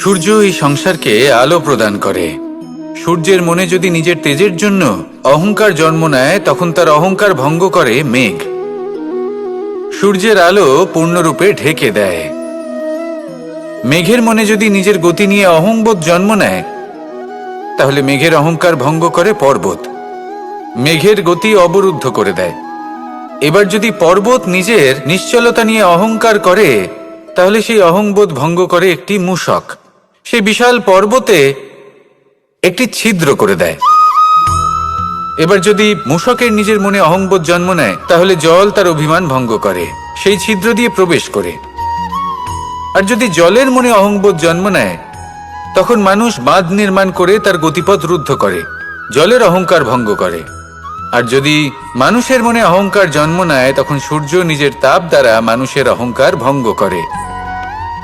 সূর্য এই সংসারকে আলো প্রদান করে। সূর্যের মনে যদি নিজের তেজের জন্য অহংকার জন্ম নেয়, তখন তার অহংকার ভঙ্গ করে মেঘ। সূর্যের আলো পূর্ণরূপে ঢেকে দেয়। মেঘের মনে যদি নিজের গতি নিয়ে অহংবোধ জন্ম নেয়, তাহলে মেঘের অহংকার ভঙ্গ করে পর্বত। মেঘের গতি অবরুদ্ধ করে দেয়। এবার যদি পর্বত নিজের নিশ্চলতা নিয়ে অহংকার করে, তাহলে সেই অহংবোধ ভঙ্গ করে একটি মূষক। সেই বিশাল পর্বতে একটি ছিদ্র করে দেয়। এবার যদি মূষকের নিজের মনে অহংবোধ জন্ম নেয়, তাহলে জল তার অভিমান ভঙ্গ করে, সেই ছিদ্র দিয়ে প্রবেশ করে। আর যদি জলের মনে অহংবোধ জন্ম নেয়, তখন মানুষ বাঁধ নির্মাণ করে তার গতিপথ রুদ্ধ করে, জলের অহংকার ভঙ্গ করে। আর যদি মানুষের মনে অহংকার জন্ম নেয়, তখন সূর্য নিজের তাপ দ্বারা মানুষের অহংকার ভঙ্গ করে।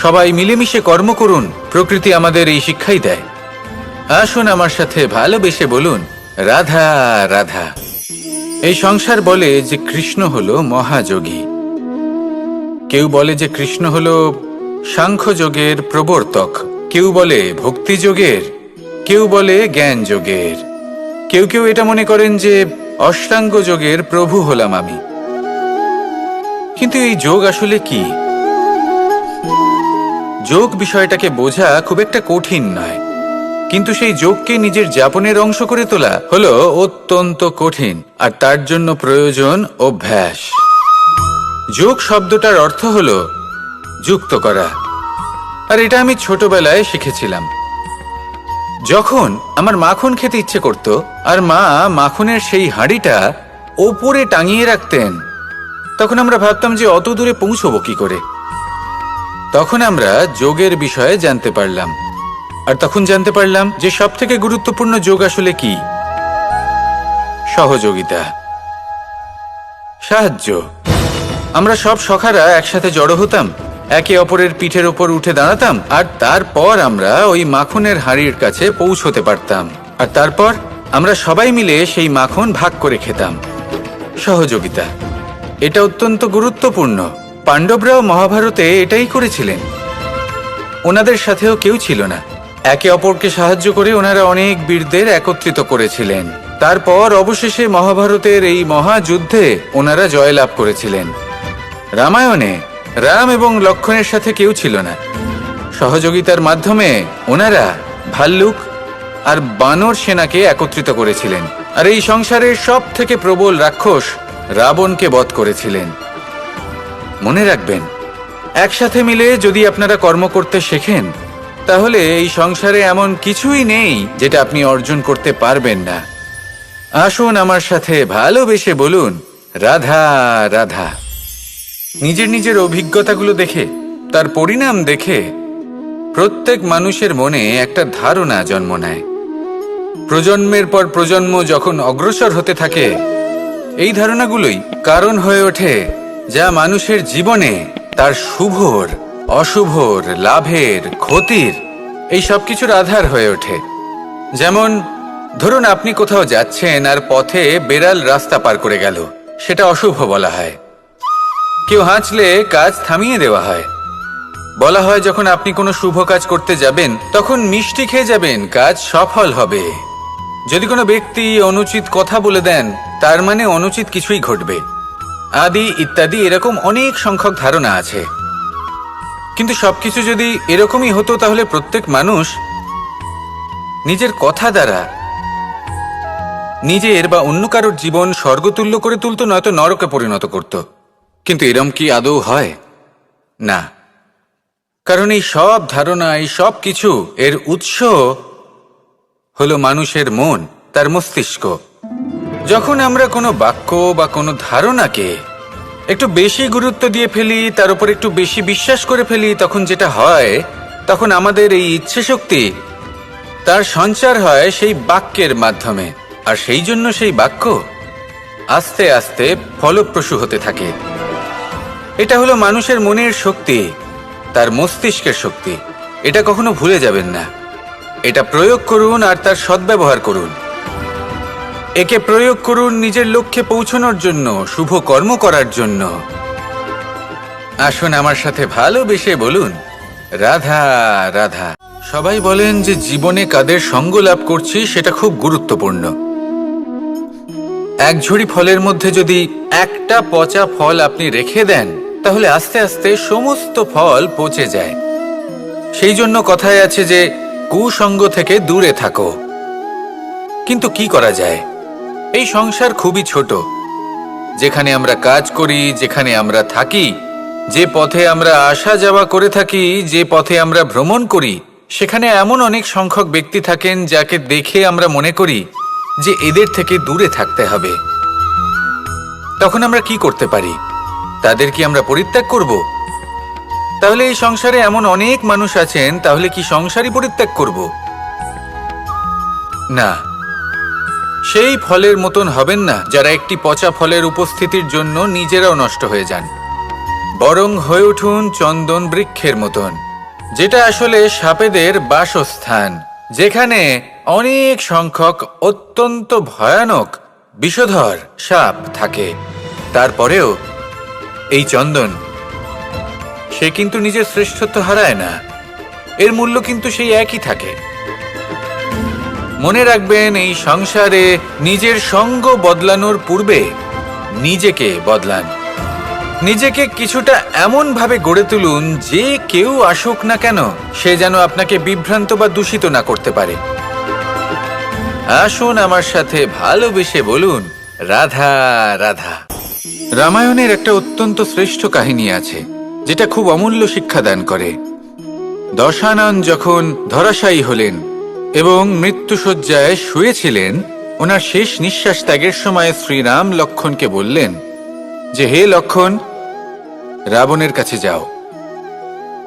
সবাই মিলেমিশে কর্ম করুন, প্রকৃতি আমাদের এই শিক্ষাই দেয়। আসুন আমার সাথে ভালোবেসে বলুন, রাধা রাধা। এই সংসার বলে যে কৃষ্ণ হলো মহাযোগী। কেউ বলে যে কৃষ্ণ হলো সাংখ্যযোগের প্রবর্তক। কেউ বলে ভক্তিযোগের, কেউ বলে জ্ঞান যোগের কেউ কেউ এটা মনে করেন যে অষ্টাঙ্গ যোগের প্রভু হলাম আমি। কিন্তু এই যোগ আসলে কি? যোগ বিষয়টাকে বোঝা খুব একটা কঠিন নয়। কিন্তু সেই যোগকে নিজের যাপনের অংশ করে তোলা হলো অত্যন্ত কঠিন আর তার জন্য প্রয়োজন অভ্যাস। যোগ শব্দটার অর্থ হলো যুক্ত করা। আর এটা আমি ছোটবেলায় শিখেছিলাম। যখন আমার মাখন খেতে ইচ্ছে করত আর মা মাখনের সেই হাঁড়িটা ওপরে টাঙিয়ে রাখতেন, তখন আমরা ভাবতাম যে অত দূরে পৌঁছবো কি করে। তখন আমরা যোগের বিষয়ে জানতে পারলাম। আর তখন জানতে পারলাম যে সব থেকে গুরুত্বপূর্ণ যোগ আসলে কি? সহযোগিতা। সাহায্য। আমরা সব সখারা একসাথে জড়ো হতাম, একে অপরের পিঠের ওপর উঠে দাঁড়াতাম, আর তারপর আমরা ওই মাখনের হাঁড়ির কাছে পৌঁছতে পারতাম। আর তারপর আমরা সবাই মিলে সেই মাখন ভাগ করে খেতাম। সহযোগিতা। এটা অত্যন্ত গুরুত্বপূর্ণ। পাণ্ডবরাও মহাভারতে এটাই করেছিলেন। ওনাদের সাথেও কেউ ছিল না। একে অপরকে সাহায্য করে ওনারা অনেক বীরদের একত্রিত করেছিলেন। তারপর অবশেষে মহাভারতের এই মহাযুদ্ধে ওনারা জয়লাভ করেছিলেন। রামায়ণে রাম এবং লক্ষণের সাথে কেউ ছিল না। সহযোগিতার মাধ্যমে ওনারা ভাল্লুক আর বানর সেনাকে একত্রিত করেছিলেন। আর এই সংসারের সব থেকে প্রবল রাক্ষস রাবণকে বধ করেছিলেন। মনে রাখবেন, একসাথে মিলে যদি আপনারা কর্ম করতে শেখেন, তাহলে এই সংসারে এমন কিছুই নেই যেটা আপনি অর্জন করতে পারবেন না। আসুন আমার সাথে ভালোবেসে বলুন, রাধা রাধা। নিজের নিজের অভিজ্ঞতাগুলো দেখে, তার পরিণাম দেখে, প্রত্যেক মানুষের মনে একটা ধারণা জন্ম নেয়। প্রজন্মের পর প্রজন্ম যখন অগ্রসর হতে থাকে, এই ধারণাগুলোই কারণ হয়ে ওঠে। যা মানুষের জীবনে তার শুভর, অশুভর, লাভের, ক্ষতির এই সব কিছুর আধার হয়ে ওঠে। যেমন, ধরুন আপনি কোথাও যাচ্ছেন আর পথে বেড়াল রাস্তা পার করে গেল। সেটা অশুভ বলা হয়। কেউ হাঁচলে কাজ থামিয়ে দেওয়া হয়। বলা হয় যখন আপনি কোনো শুভ কাজ করতে যাবেন, তখন মিষ্টি খেয়ে যাবেন, কাজ সফল হবে। যদি কোনো ব্যক্তি অনুচিত কথা বলে দেন, তার মানে অনুচিত কিছুই ঘটবে। আদি ইত্যাদি এরকম অনেক সংখ্যক ধারণা আছে। কিন্তু সবকিছু যদি এরকমই হতো তাহলে প্রত্যেক মানুষ নিজের কথা দ্বারা নিজের বা অন্য কারোর জীবন স্বর্গতুল্য করে তুলতো, নয়তো নরকে পরিণত করত। কিন্তু এরম কি আদৌ হয়? না। কারণ এই সব ধারণা, এই সব কিছু এর উৎস হলো মানুষের মন, তার মস্তিষ্ক। যখন আমরা কোনো বাক্য বা কোনো ধারণাকে একটু বেশি গুরুত্ব দিয়ে ফেলি, তার উপর একটু বেশি বিশ্বাস করে ফেলি, তখন যেটা হয়, তখন আমাদের এই ইচ্ছে শক্তি তার সঞ্চার হয় সেই বাক্যের মাধ্যমে। আর সেই জন্য সেই বাক্য আস্তে আস্তে ফলপ্রসূ হতে থাকে। এটা হলো মানুষের মনের শক্তি, তার মস্তিষ্কের শক্তি। এটা কখনো ভুলে যাবেন না। এটা প্রয়োগ করুন আর তার সদ্ব্যবহার করুন। একে প্রয়োগ করুন নিজের লক্ষ্যে পৌঁছানোর জন্য, শুভ কর্ম করার জন্য। আসুন আমার সাথে ভালোবেসে বলুন, রাধা রাধা। সবাই বলেন যে জীবনে কাদের সঙ্গ লাভ করছি সেটা খুব গুরুত্বপূর্ণ। এক ঝুড়ি ফলের মধ্যে যদি একটা পচা ফল আপনি রেখে দেন, তাহলে আস্তে আস্তে সমস্ত ফল পচে যায়। সেই জন্য কথায় আছে যে, কুসঙ্গ থেকে দূরে থাকো। কিন্তু কি করা যায়? এই সংসার খুবই ছোট। যেখানে আমরা কাজ করি, যেখানে আমরা থাকি, যে পথে আমরা আসা যাওয়া করে থাকি, যে পথে আমরা ভ্রমণ করি, সেখানে এমন অনেক সংখ্যক ব্যক্তি থাকেন যাকে দেখে আমরা মনে করি যে এদের থেকে দূরে থাকতে হবে। তখন আমরা কি করতে পারি? তাদের কি আমরা পরিত্যাগ করব? তাহলে এই সংসারে এমন অনেক মানুষ আছেন, তাহলে কি সংসারই পরিত্যাগ করব? না। সেই ফলের মতন হবেন না যারা একটি পচা ফলের উপস্থিতির জন্য নিজেরাও নষ্ট হয়ে যান। বরং হয়ে উঠুন চন্দন বৃক্ষের মতন, যেটা আসলে সাপেদের বাসস্থান, যেখানে অনেক সংখ্যক অত্যন্ত ভয়ানক বিষধর সাপ থাকে। তারপরেও এই চন্দন, সে কিন্তু নিজের শ্রেষ্ঠত্ব হারায় না। এর মূল্য কিন্তু সেই একই থাকে। মনে রাখবেন, এই সংসারে নিজের সঙ্গ বদলানোর পূর্বে নিজেকে বদলান। নিজেকে কিছুটা এমন ভাবে গড়ে তুলুন যে কেউ আসুক না কেন, সে যেন আপনাকে বিভ্রান্ত বা দূষিত না করতে পারে। আসুন আমার সাথে ভালোবেসে বলুন, রাধা রাধা। রামায়ণের একটা অত্যন্ত শ্রেষ্ঠ কাহিনী আছে, যেটা খুব অমূল্য শিক্ষাদান করে। দশানন যখন ধরাশায়ী হলেন এবং মৃত্যুসজ্জায় শুয়েছিলেন, ওনার শেষ নিঃশ্বাস ত্যাগের সময় শ্রীরাম লক্ষণকে বললেন, যে হে লক্ষণ, রাবণের কাছে যাও।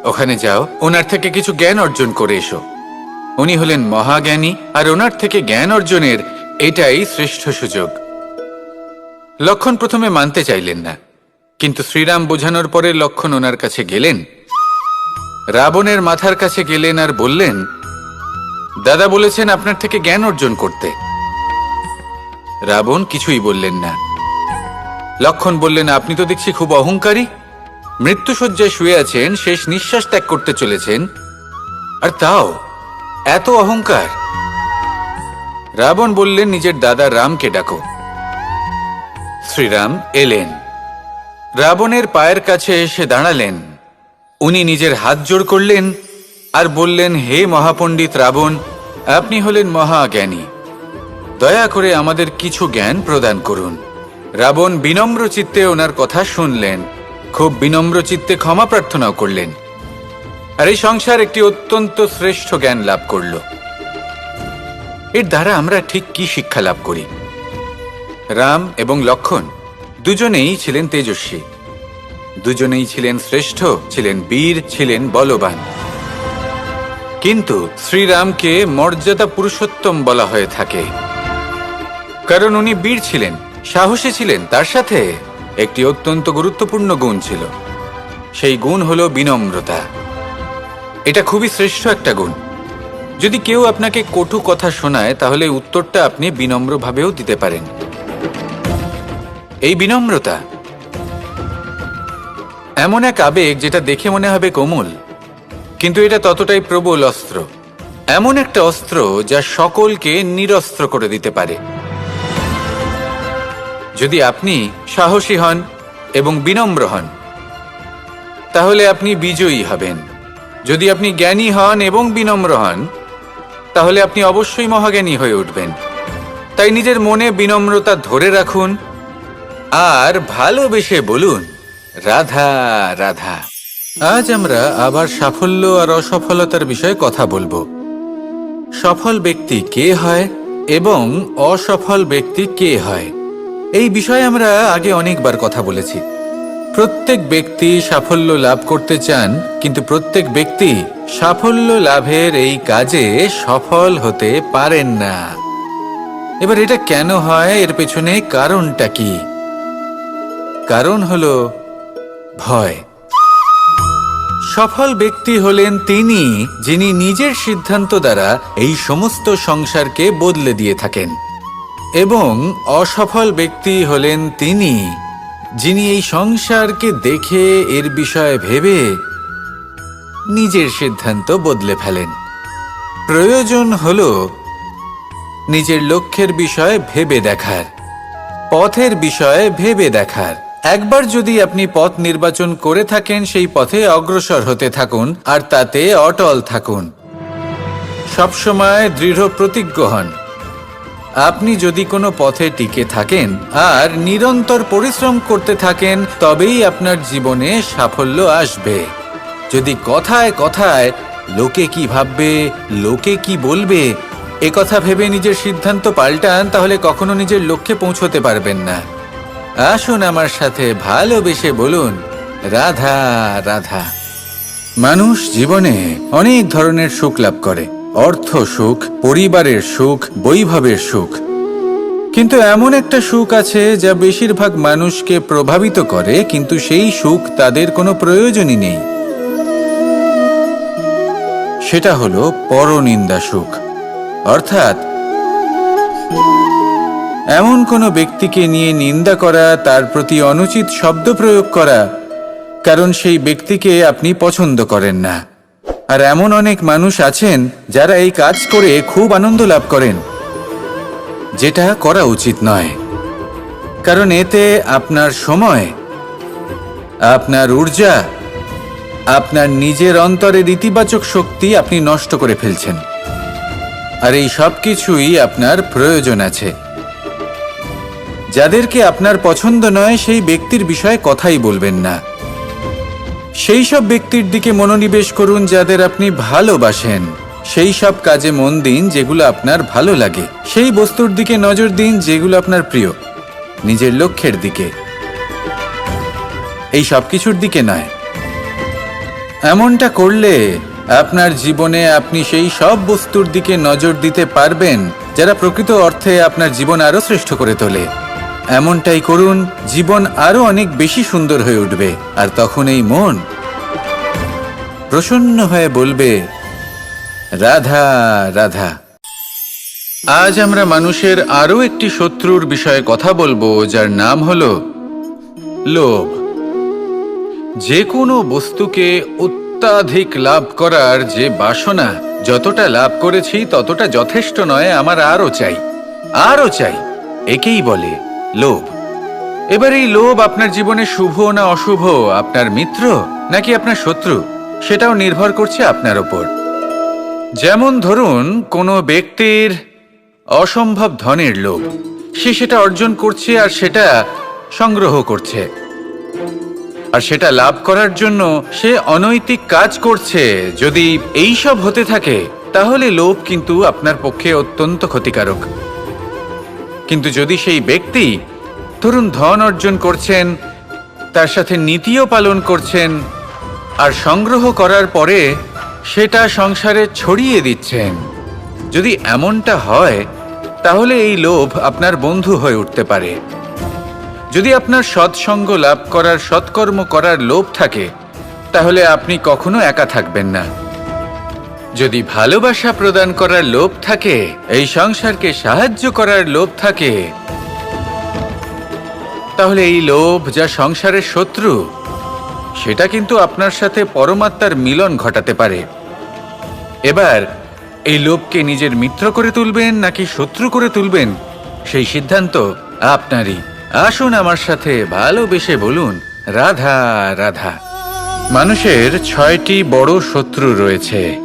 ওখানে যাও, ওনার থেকে কিছু জ্ঞান অর্জন করে এসো। উনি হলেন মহাজ্ঞানী, আর ওনার থেকে জ্ঞান অর্জনের এটাই শ্রেষ্ঠ সুযোগ। লক্ষণ প্রথমে মানতে চাইলেন না, কিন্তু শ্রীরাম বোঝানোর পরে লক্ষণ ওনার কাছে গেলেন। রাবণের মাথার কাছে গেলেন আর বললেন দাদা বলেছেন আপনার থেকে জ্ঞান অর্জন করতে। রাবণ কিছুই বললেন না। লক্ষণ বললেন, আপনি তো দেখছি খুব অহংকারী। মৃত্যুসজ্জায় শুয়ে আছেন, শেষ নিঃশ্বাস ত্যাগ করতে চলেছেন। আর তাও, এত অহংকার। রাবণ বললেন, নিজের দাদা রামকে ডাকো। শ্রীরাম এলেন। রাবণের পায়ের কাছে এসে দাঁড়ালেন। উনি নিজের হাত জোড় করলেন। আর বললেন, হে মহাপণ্ডিত রাবণ, আপনি হলেন মহাজ্ঞানী। দয়া করে আমাদের কিছু জ্ঞান প্রদান করুন। রাবণ বিনম্র চিত্তে ওনার কথা শুনলেন। খুব বিনম্র চিত্তে ক্ষমা প্রার্থনাও করলেন। আর এই সংসার একটি অত্যন্ত শ্রেষ্ঠ জ্ঞান লাভ করল। এর দ্বারা আমরা ঠিক কি শিক্ষা লাভ করি? রাম এবং লক্ষণ দুজনেই ছিলেন তেজস্বী। দুজনেই ছিলেন শ্রেষ্ঠ, ছিলেন বীর, ছিলেন বলবান। কিন্তু শ্রীরামকে মর্যাদা পুরুষোত্তম বলা হয়ে থাকে। কারণ উনি বীর ছিলেন, সাহসী ছিলেন, তার সাথে একটি অত্যন্ত গুরুত্বপূর্ণ গুণ ছিল। সেই গুণ হল বিনম্রতা। এটা খুবই শ্রেষ্ঠ একটা গুণ। যদি কেউ আপনাকে কটু কথা শোনায়, তাহলে উত্তরটা আপনি বিনম্রভাবেও দিতে পারেন। এই বিনম্রতা এমন এক আবেগ যেটা দেখে মনে হবে কোমল। কিন্তু এটা ততটাই প্রবল অস্ত্র। এমন একটা অস্ত্র যা সকলকে নিরস্ত্র করে দিতে পারে। যদি আপনি সাহসী হন এবং বিনম্র হন, তাহলে আপনি বিজয়ী হবেন। যদি আপনি জ্ঞানী হন এবং বিনম্র হন, তাহলে আপনি অবশ্যই মহাজ্ঞানী হয়ে উঠবেন। তাই নিজের মনে বিনম্রতা ধরে রাখুন আর ভালোবেসে বলুন, রাধা রাধা। আজ আমরা আবার সাফল্য আর অসফলতার বিষয়ে কথা বলব। সফল ব্যক্তি কে হয় এবং অসফল ব্যক্তি কে হয়? এই বিষয়ে আমরা আগে অনেকবার কথা বলেছি। প্রত্যেক ব্যক্তি সাফল্য লাভ করতে চান, কিন্তু প্রত্যেক ব্যক্তি সাফল্য লাভের এই কাজে সফল হতে পারেন না। এবার এটা কেন হয়, এর পেছনে কারণটা কি? কারণ হলো ভয়। সফল ব্যক্তি হলেন তিনি, যিনি নিজের সিদ্ধান্ত দ্বারা এই সমস্ত সংসারকে বদলে দিয়ে থাকেন। এবং অসফল ব্যক্তি হলেন তিনি, যিনি এই সংসারকে দেখে এর বিষয়ে ভেবে নিজের সিদ্ধান্ত বদলে ফেলেন। প্রয়োজন হল নিজের লক্ষ্যের বিষয়ে ভেবে দেখার, পথের বিষয়ে ভেবে দেখার। একবার যদি আপনি পথ নির্বাচন করে থাকেন, সেই পথে অগ্রসর হতে থাকুন আর তাতে অটল থাকুন। সবসময় দৃঢ় প্রতিজ্ঞ হন। আপনি যদি কোনো পথে টিকে থাকেন আর নিরন্তর পরিশ্রম করতে থাকেন, তবেই আপনার জীবনে সাফল্য আসবে। যদি কথায় কথায় লোকে কি ভাববে, লোকে কি বলবে কথা ভেবে নিজের সিদ্ধান্ত পাল্টান, তাহলে কখনো নিজের লক্ষ্যে পৌঁছতে পারবেন না। আসুন আমার সাথে ভালোবেসে বলুন, রাধা রাধা। মানুষ জীবনে অনেক ধরনের সুখ লাভ করে। অর্থ সুখ, পরিবারের সুখ, বৈভবের সুখ। কিন্তু এমন একটা সুখ আছে যা বেশিরভাগ মানুষকে প্রভাবিত করে, কিন্তু সেই সুখ তাদের কোনো প্রয়োজনই নেই। সেটা হলো পরনিন্দা সুখ। অর্থাৎ এমন কোনো ব্যক্তিকে নিয়ে নিন্দা করা, তার প্রতি অনুচিত শব্দ প্রয়োগ করা, কারণ সেই ব্যক্তিকে আপনি পছন্দ করেন না। আর এমন অনেক মানুষ আছেন যারা এই কাজ করে খুব আনন্দ লাভ করেন। যেটা করা উচিত নয়। কারণ এতে আপনার সময়, আপনার ঊর্জা, আপনার নিজের অন্তরের ইতিবাচক শক্তি আপনি নষ্ট করে ফেলছেন। আর এই সব কিছুই আপনার প্রয়োজন আছে। যাদেরকে আপনার পছন্দ নয়, সেই ব্যক্তির বিষয়ে কথাই বলবেন না। সেই সব ব্যক্তির দিকে মনোনিবেশ করুন যাদের আপনি ভালোবাসেন। সেই সব কাজে মন দিন যেগুলো আপনার ভালো লাগে। সেই বস্তুর দিকে নজর দিন যেগুলো আপনার প্রিয়, নিজের লক্ষ্যের দিকে। এই সব কিছুর দিকে নয়। এমনটা করলে আপনার জীবনে আপনি সেই সব বস্তুর দিকে নজর দিতে পারবেন, যারা প্রকৃত অর্থে আপনার জীবন আরও শ্রেষ্ঠ করে তোলে। এমনটাই করুন, জীবন আরও অনেক বেশি সুন্দর হয়ে উঠবে। আর তখন এই মন প্রসন্ন হয়ে বলবে, রাধা রাধা। আজ আমরা মানুষের আরও একটি শত্রুর বিষয়ে কথা বলব, যার নাম হল লোভ। যে কোনো বস্তুকে অত্যাধিক লাভ করার যে বাসনা, যতটা লাভ করেছি ততটা যথেষ্ট নয়, আমার আরও চাই আরও চাই, একেই বলে লোভ। এবার এই লোভ আপনার জীবনে শুভ না অশুভ, আপনার মিত্র নাকি আপনার শত্রু? সেটাও নির্ভর করছে আপনার ওপর। যেমন ধরুন, কোনো ব্যক্তির অসম্ভব ধনের লোভ। সে সেটা অর্জন করছে আর সেটা সংগ্রহ করছে। আর সেটা লাভ করার জন্য সে অনৈতিক কাজ করছে। যদি এই সব হতে থাকে, তাহলে লোভ কিন্তু আপনার পক্ষে অত্যন্ত ক্ষতিকারক। কিন্তু যদি সেই ব্যক্তি ধরুন ধন অর্জন করছেন, তার সাথে নীতিও পালন করছেন আর সংগ্রহ করার পরে সেটা সংসারে ছড়িয়ে দিচ্ছেন, যদি এমনটা হয়, তাহলে এই লোভ আপনার বন্ধু হয়ে উঠতে পারে। যদি আপনার সৎসঙ্গ লাভ করার, সৎকর্ম করার লোভ থাকে, তাহলে আপনি কখনো একা থাকবেন না। যদি ভালোবাসা প্রদান করার লোভ থাকে, এই সংসারকে সাহায্য করার লোভ থাকে, তাহলে এই লোভ যা সংসারের শত্রু, সেটা কিন্তু আপনার সাথে পরমাত্মার মিলন ঘটাতে পারে। এবার, এই লোভকে নিজের মিত্র করে তুলবেন নাকি শত্রু করে তুলবেন, সেই সিদ্ধান্ত আপনারই। আসুন আমার সাথে ভালোবেসে বলুন, রাধা রাধা। মানুষের ছয়টি বড় শত্রু রয়েছে।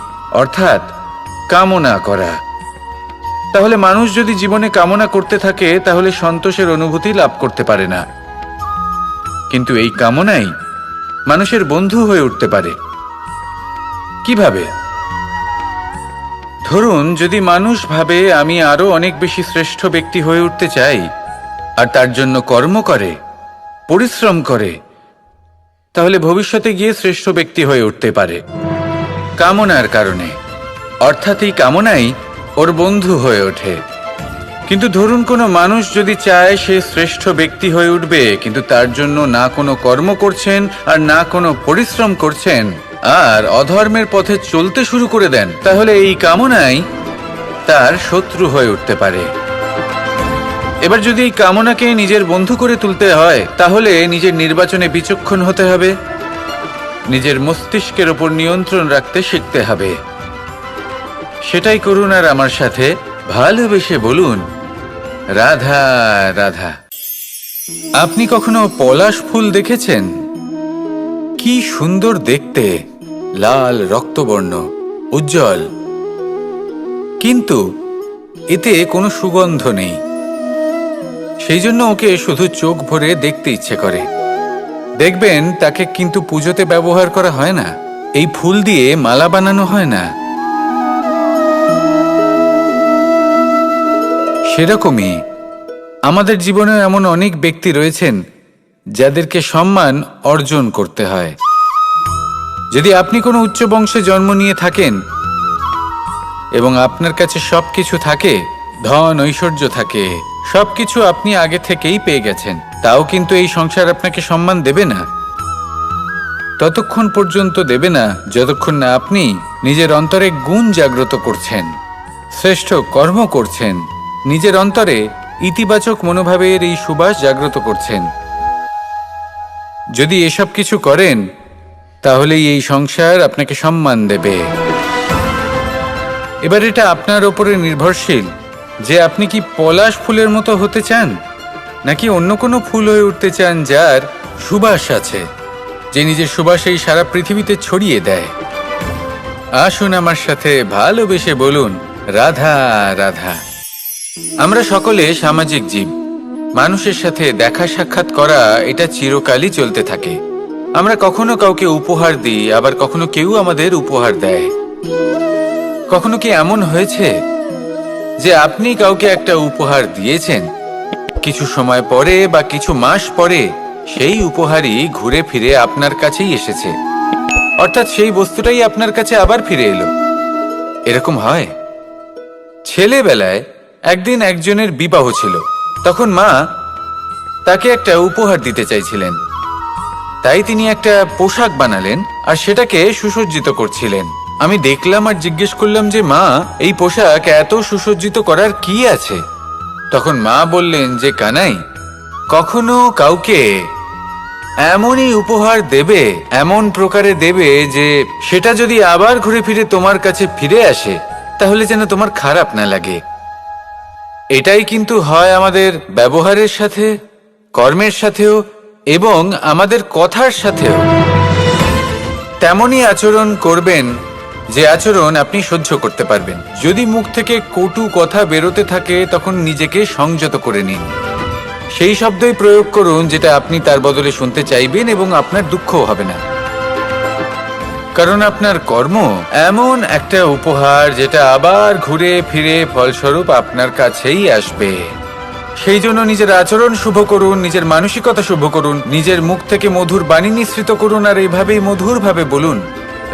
অর্থাৎ কামনা করা। তাহলে মানুষ যদি জীবনে কামনা করতে থাকে, তাহলে সন্তোষের অনুভূতি লাভ করতে পারে না। কিন্তু এই কামনাই মানুষের বন্ধু হয়ে উঠতে পারে। কীভাবে? ধরুন, যদি মানুষ ভাবে, আমি আরও অনেক বেশি শ্রেষ্ঠ ব্যক্তি হয়ে উঠতে চাই, আর তার জন্য কর্ম করে, পরিশ্রম করে, তাহলে ভবিষ্যতে গিয়ে শ্রেষ্ঠ ব্যক্তি হয়ে উঠতে পারে। কামনার কারণে। অর্থাৎ এই কামনাই ওর বন্ধু হয়ে ওঠে। কিন্তু ধরুন কোনো মানুষ যদি চায় সে শ্রেষ্ঠ ব্যক্তি হয়ে উঠবে, কিন্তু তার জন্য না কোনো কর্ম করছেন আর না কোনো পরিশ্রম করছেন, আর অধর্মের পথে চলতে শুরু করে দেন, তাহলে এই কামনাই তার শত্রু হয়ে উঠতে পারে। এবার যদি এই কামনাকে নিজের বন্ধু করে তুলতে হয়, তাহলে নিজের নির্বাচনে বিচক্ষণ হতে হবে। নিজের মস্তিষ্কের ওপর নিয়ন্ত্রণ রাখতে শিখতে হবে। সেটাই করুন আর আমার সাথে ভালোবেসে বলুন, রাধা রাধা। আপনি কখনো পলাশ ফুল দেখেছেন? কি সুন্দর দেখতে, লাল রক্তবর্ণ, উজ্জ্বল। কিন্তু এতে কোনো সুগন্ধ নেই। সেই জন্য ওকে শুধু চোখ ভরে দেখতে ইচ্ছে করে। দেখবেন, তাকে কিন্তু পুজোতে ব্যবহার করা হয় না। এই ফুল দিয়ে মালা বানানো হয় না। সেরকমই আমাদের জীবনে এমন অনেক ব্যক্তি রয়েছেন, যাদেরকে সম্মান অর্জন করতে হয়। যদি আপনি কোনো উচ্চ বংশে জন্ম নিয়ে থাকেন এবং আপনার কাছে সব কিছু থাকে ধন, ঐশ্বর্য থাকে। সবকিছু আপনি আগে থেকেই পেয়ে গেছেন। তাও কিন্তু এই সংসার আপনাকে সম্মান দেবে না। ততক্ষণ পর্যন্ত দেবে না, যতক্ষণ না আপনি নিজের অন্তরে গুণ জাগ্রত করছেন, শ্রেষ্ঠ কর্ম করছেন, নিজের অন্তরে ইতিবাচক মনোভাবের এই সুবাস জাগ্রত করছেন। যদি এসব কিছু করেন, তাহলেই এই সংসার আপনাকে সম্মান দেবে। এবার এটা আপনার ওপরে নির্ভরশীল। যে আপনি কি পলাশ ফুলের মতো হতে চান? নাকি অন্য কোনো ফুল হয়ে উঠতে চান যার সুবাস আছে, যে নিজের সুবাস এই সারা পৃথিবীতে ছড়িয়ে দেয়? আসুন আমার সাথে ভালোবেসে বলুন, রাধা রাধা। আমরা সকলে সামাজিক জীব। মানুষের সাথে দেখা সাক্ষাৎ করা এটা চিরকালই চলতে থাকে। আমরা কখনো কাউকে উপহার দিই, আবার কখনো কেউ আমাদের উপহার দেয়। কখনো কি এমন হয়েছে? যে আপনি কাউকে একটা উপহার দিয়েছেন। কিছু সময় পরে বা কিছু মাস পরে সেই উপহারই ঘুরে ফিরে আপনার কাছেই এসেছে। অর্থাৎ সেই বস্তুটাই আপনার কাছে আবার ফিরে এলো। এরকম হয়। ছেলেবেলায় একদিন একজনের বিবাহ ছিল। তখন মা তাকে একটা উপহার দিতে চাইছিলেন। তাই তিনি একটা পোশাক বানালেন আর সেটাকে সুসজ্জিত করছিলেন। আমি দেখলাম আর জিজ্ঞেস করলাম যে, মা, এই পোশাক এত সুসজ্জিত করার কি আছে? তখন মা বললেন যে, কানাই, কখনো কাউকে এমনই উপহার দেবে, এমন প্রকারে দেবে যে, সেটা যদি আবার ঘুরে ফিরে তোমার কাছে ফিরে আসে, তাহলে যেন তোমার খারাপ না লাগে। এটাই কিন্তু হয় আমাদের ব্যবহারের সাথে, কর্মের সাথেও এবং আমাদের কথার সাথেও। তেমনই আচরণ করবেন যে আচরণ আপনি সহ্য করতে পারবেন। যদি মুখ থেকে কটু কথা বেরোতে থাকে, তখন নিজেকে সংযত করে নিন। সেই শব্দই প্রয়োগ করুন, যেটা আপনি তার বদলে শুনতে চাইবেন এবং আপনার দুঃখও হবে না। কারণ আপনার কর্ম এমন একটা উপহার, যেটা আবার ঘুরে ফিরে ফলস্বরূপ আপনার কাছেই আসবে। সেই জন্য নিজের আচরণ শুভ করুন, নিজের মানসিকতা শুভ করুন, নিজের মুখ থেকে মধুর বাণী নিঃসৃত করুন, আর এইভাবেই মধুরভাবে বলুন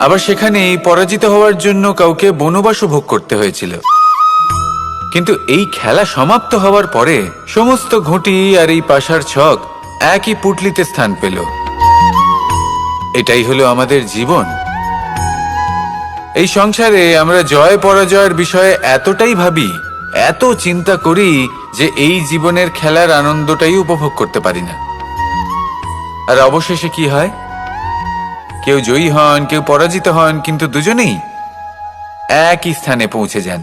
আবার সেখানেই পরাজিত হওয়ার জন্য কাউকে বনবাসও ভোগ করতে হয়েছিল। কিন্তু এই খেলা সমাপ্ত হওয়ার পরে সমস্ত ঘুঁটি আর এই পাশার ছক একই পুটলিতে স্থান পেল। এটাই হলো আমাদের জীবন। এই সংসারে আমরা জয় পরাজয়ের বিষয়ে এতটাই ভাবি, এত চিন্তা করি যে এই জীবনের খেলার আনন্দটাই উপভোগ করতে পারি না। আর অবশেষে কি হয়? কেউ জয়ী হন, কেউ পরাজিত হন, কিন্তু দুজনেই একই স্থানে পৌঁছে যান।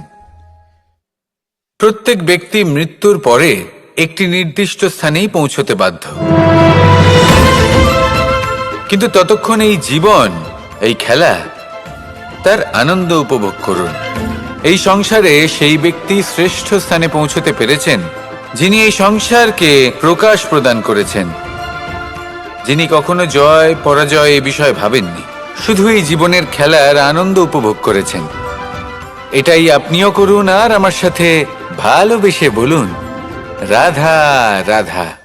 প্রত্যেক ব্যক্তি মৃত্যুর পরে একটি নির্দিষ্ট স্থানেই পৌঁছতে বাধ্য। কিন্তু ততক্ষণ এই জীবন, এই খেলা, তার আনন্দ উপভোগ করুন। এই সংসারে সেই ব্যক্তি শ্রেষ্ঠ স্থানে পৌঁছতে পেরেছেন, যিনি এই সংসারকে প্রকাশ প্রদান করেছেন। যিনি কখনো জয়, পরাজয় এ বিষয়ে ভাবেননি। শুধু এই জীবনের খেলার আনন্দ উপভোগ করেছেন। এটাই আপনিও করুন আর আমার সাথে ভালোবেসে বলুন, রাধা রাধা।